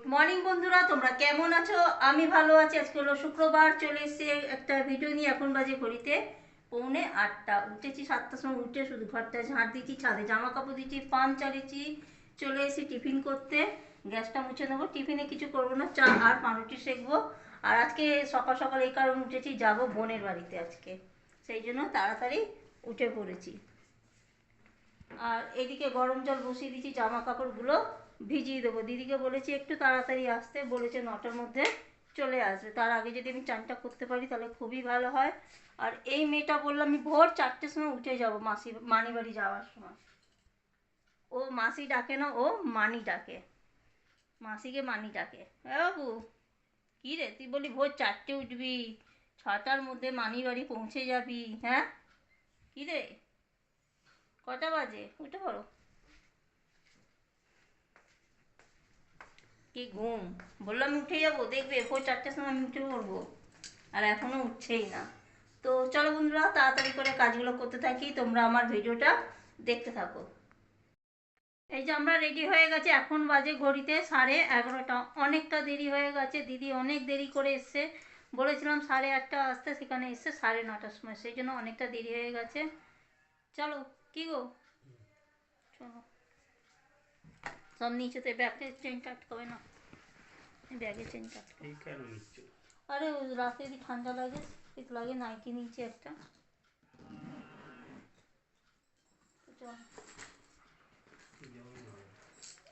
Morning বন্ধুরা, তোমরা কেমন আছো? আমি ভালো আছি। আজকে হলো শুক্রবার, চলে এসেছি একটা ভিডিও নিয়ে এখন বাজে ঘড়িতে। পৌনে আটটা, উঠেছি সাতটার সময়, উঠে শুধু ঘরটা ঝাঁট দিচ্ছি, ছাদে জামা কাপড় দিচ্ছি পান চালিয়েছি, চলে এসেছি টিফিন করতে। গ্যাসটা মুছে নেব টিফিনে কিছু করব না, চা আর পাউরুটি সেকবো। আর আজকে সকাল সকাল এই কারণে উঠেছি, যাব বোনের বাড়িতে আজকে। সেই জন্য তাড়াতাড়ি উঠে পড়েছি। আর এদিকে গরম জল বসিয়ে দিয়েছি জামা কাপড়গুলো ভিজিয়ে দেবো। দিদিকে বলেছি একটু তাড়াতাড়ি আসতে, বলেছে নটার মধ্যে চলে আসবে। তার আগে যদি আমি চানটা করতে পারি তাহলে খুবই ভালো হয়। আর এই মেয়েটা বললাম আমি ভোর চারটের সময় উঠে যাব মাসি মানি বাড়ি যাওয়ার সময়। ও মাসি ডাকে না, ও মানি ডাকে। মাসিকে মানি ডাকে। এ বাবু, কী রে, তুই বলি ভোর চারটে উঠবি, ছটার মধ্যে মানি বাড়ি পৌঁছে যাবি হ্যাঁ? কী রে? কটা বাজে? উঠে পড়ো। কি ঘুম? বললাম উঠে যাব, দেখবে ভোর চারটের সময় আমি উঠে পড়ব। আর এখনও উঠছেই না। তো চলো বন্ধুরা, তাড়াতাড়ি করে কাজগুলো করতে থাকি, তোমরা আমার ভিডিওটা দেখতে থাকো। এই যে আমরা রেডি হয়ে গেছে, এখন বাজে ঘড়িতে সাড়ে এগারোটা। অনেকটা দেরি হয়ে গেছে, দিদি অনেক দেরি করে এসছে। বলেছিলাম সাড়ে আটটা আসতে, সেখানে এসছে সাড়ে নটার সময়, সেই জন্য অনেকটা দেরি হয়ে গেছে। চলো। কি গো? চলো। সব নিচেতে ব্যাগে চেনটা আটকাবে না ব্যাগে চেন আটকাবে আরে ওই রাতে যদি ঠান্ডা লাগে শীত লাগে নাইটি নিচে একটা।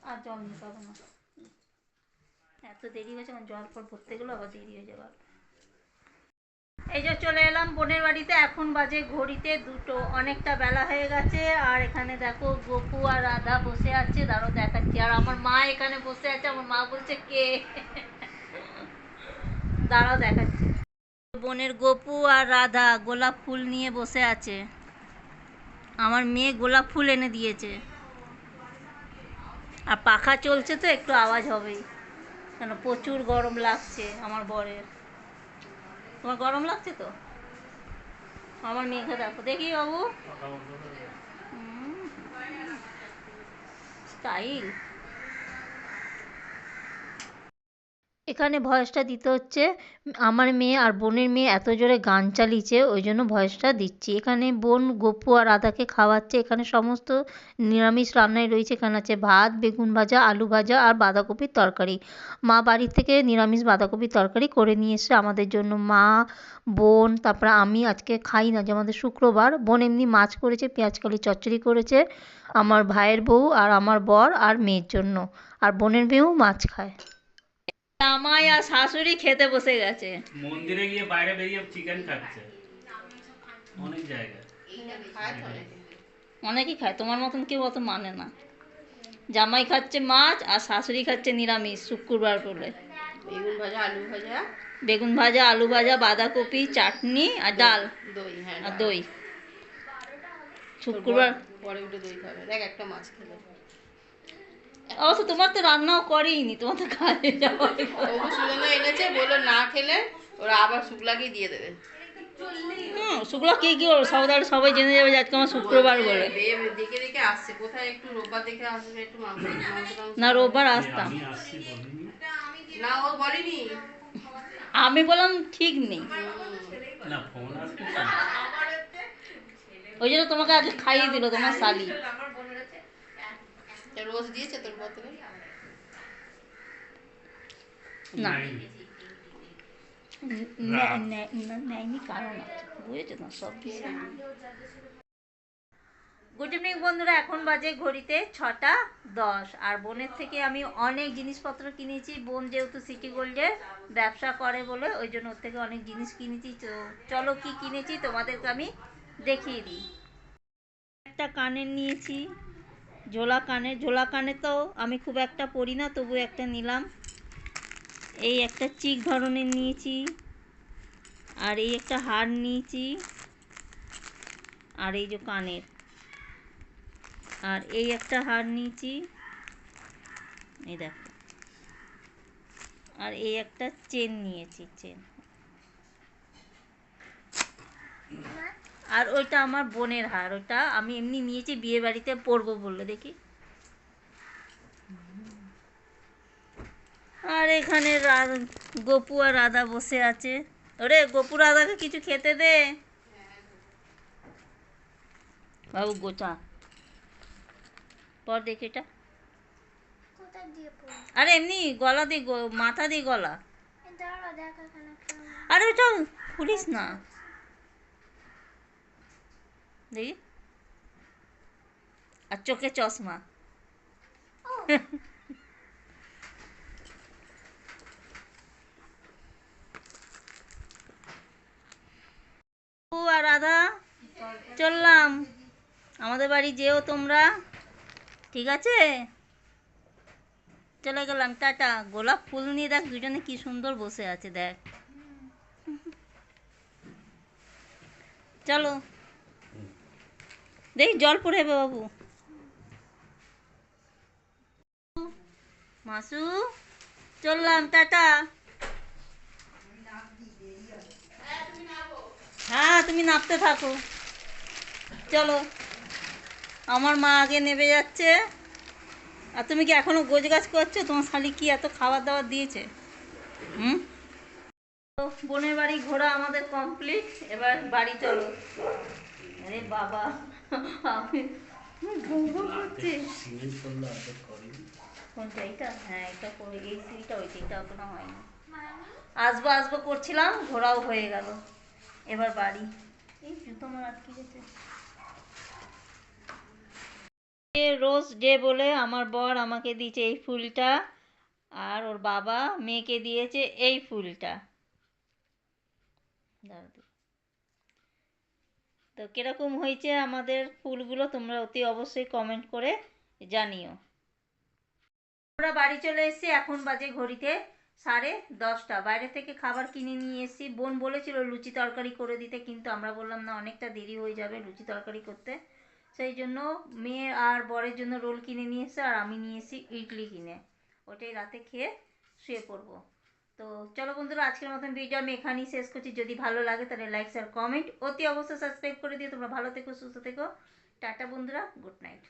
আর জল নিতে হবে না। এত দেরি হয়েছে জল ফল ভরতে গেলে আবার দেরি হয়ে যাবে। এই যে চলে এলাম বোনের বাড়িতে। এখন বাজে ঘড়িতে দুটো। অনেকটা বেলা হয়ে গেছে। আর এখানে দেখো গোপু আর রাধা বসে আছে। দাঁড়ো দেখাচ্ছি। আর আমার মা এখানে বসে আছে। আমার মা বলছে, কে? দাঁড়াও দেখাচ্ছি। বোনের গোপু আর রাধা গোলাপ ফুল নিয়ে বসে আছে। আমার মেয়ে গোলাপ ফুল এনে দিয়েছে। আর পাখা চলছে তো, একটু আওয়াজ হবেই। কেন? প্রচুর গরম লাগছে আমার বরের। তোমার গরম লাগছে তো? আমার মেয়েকে দেখো। দেখি বাবু। স্টাইল। এখানে ভয়েসটা দিতে হচ্ছে, আমার মেয়ে আর বোনের মেয়ে এত জোরে গান চালিয়েছে, ওই জন্য ভয়েসটা দিচ্ছি। এখানে বোন গপু আর রাধাকে খাওয়াচ্ছে, এখানে সমস্ত নিরামিষ রান্নায় রয়েছে, এখানে আছে ভাত, বেগুন ভাজা, আলু ভাজা আর বাঁধাকপির তরকারি। মা বাড়ির থেকে নিরামিষ বাঁধাকপির তরকারি করে নিয়ে এসছে আমাদের জন্য। মা, বোন, তারপরে আমি আজকে খাই না, যে আমাদের শুক্রবার। বোন এমনি মাছ করেছে পেঁয়াজকালি চচ্চড়ি করেছে, আমার ভাইয়ের বউ আর আমার বর আর মেয়ের জন্য। আর বোনের মেয়েও মাছ খায়। জামাই আর শাশুড়ি খেতে বসে গেছে। মন্দিরে গিয়ে বাইরে বেরিয়ে চিকেন খাচ্ছে। অনেক জায়গায় অনেকেই খায় তোমার মতন কেউ অত মানে না। জামাই খাচ্ছে মাছ আর শাশুড়ি খাচ্ছে নিরামিষ শুক্রবার বলে। বেগুন ভাজা আলু ভাজা। বেগুন ভাজা আলু ভাজা বাঁধাকপি চাটনি আর ডাল। দই হ্যাঁ আর দই। শুক্রবার পরে উঠে দই খাবে। দেখ একটা মাছ খেলে। অবশ্য তোমার তো রান্নাও করেইনি তোমার তো কাজে যাওয়া সুজনা এনেছে বলল না খেলে ওরা আবার শুক্লাকেই দিয়ে দেবে। হুম শুক্লা কি কি ওর সবাই সবাই জেনে যাবে যে আজকে আমার শুক্রবার বলে। দেখে দেখে আসছে কোথায় একটু রোববার দেখে আসবে একটু না রোববার আসতাম। আমি না ও বলেনি। আমি বললাম ঠিক নেই। ওই জন্য তোমাকে আজকে খাইয়ে দিল তোমার শালি। রোজ দিয়েছে তোর বোতলে না। নাইনি। নে- নে- নে- নেয়নি কারণ আছে বুঝেছ না সব কিছু গুড ইভিনিং বন্ধুরা এখন বাজে ঘড়িতে ছটা দশ আর বোনের থেকে আমি অনেক জিনিসপত্র কিনেছি বোন যেহেতু সিটি গোল্ডের ব্যবসা করে বলে ওই জন্য ওর থেকে অনেক জিনিস কিনেছি তো চলো কি কিনেছি তোমাদেরকে আমি দেখিয়ে দিই একটা কানের নিয়েছি ঝোলা কানের ঝোলা কানে তো আমি খুব একটা পরি না, তবু একটা নিলাম। এই একটা চিক ধরনের নিয়েছি, আর এই একটা হার নিয়েছি, আর এই যে কানের। আর এই একটা হার নিয়েছি, এই দেখো। আর এই একটা চেন নিয়েছি, চেন। আর ওইটা আমার বোনের হার ওটা আমি এমনি নিয়েছি বিয়ে বাড়িতে পরবো বললে দেখি। আর এখানে গপু আর রাধা বসে আছে। ওরে গপু রাধাকে কিছু খেতে দে। বাবু গোচা পর দেখি এটা। আরে এমনি গলা দিয়ে গ- মাথা দিয়ে গলা। আরে ওটা খুলিস না। দেখি আর চোখে চশমা। আর রাধা চললাম। আমাদের বাড়ি যেও তোমরা। ঠিক আছে? চলে গেলাম টাটা। গোলাপ ফুল নিয়ে দেখ দুজনে কি সুন্দর বসে আছে দেখ। চলো। দেখি, জল পড়ে যাবে বাবু। মাসু, চললাম, টাটা। হ্যাঁ তুমি নাপতে থাকো। চলো, আমার মা আগে নেবে যাচ্ছে। আর তুমি কি এখনও গোজ গাছ করছ? তোমার শালি কি এত খাবার দাবার দিয়েছে? হুম? বোনের বাড়ি ঘোরা আমাদের কমপ্লিট এবার বাড়ি চলো। আরে বাবা। আমি করছে করল কোনটা এটা হ্যাঁ এটা করে এই ওই এখনও হয়নি মানে আসব আসব করছিলাম ঘোরাও হয়ে গেল এবার বাড়ি এই জুতো আমার আটকে গেছে রোজ ডে বলে আমার বর আমাকে দিয়েছে এই ফুলটা আর ওর বাবা মেয়েকে দিয়েছে এই ফুলটা। দাঁড়া। তো কীরকম হয়েছে আমাদের ফুলগুলো তোমরা অতি অবশ্যই কমেন্ট করে জানিও। আমরা বাড়ি চলে এসেছি, এখন বাজে ঘড়িতে সাড়ে দশটা। বাইরে থেকে খাবার কিনে নিয়ে এসেছি। বোন বলেছিল লুচি তরকারি করে দিতে, কিন্তু আমরা বললাম, না, অনেকটা দেরি হয়ে যাবে লুচি তরকারি করতে। সেই জন্য মেয়ে আর বরের জন্য রোল কিনে নিয়ে এসে আর আমি নিয়ে এসেছি ইডলি কিনে। ওটাই রাতে খেয়ে শুয়ে পড়ব। তো চলো বন্ধুরা, আজকের মতন ভিডিও আমি এখানেই শেষ করছি। যদি ভালো লাগে তাহলে লাইক আর কমেন্ট অতি অবশ্যই সাবস্ক্রাইব করে দিও। তোমরা ভালো থেকো, সুস্থ থেকো। টাটা বন্ধুরা গুড নাইট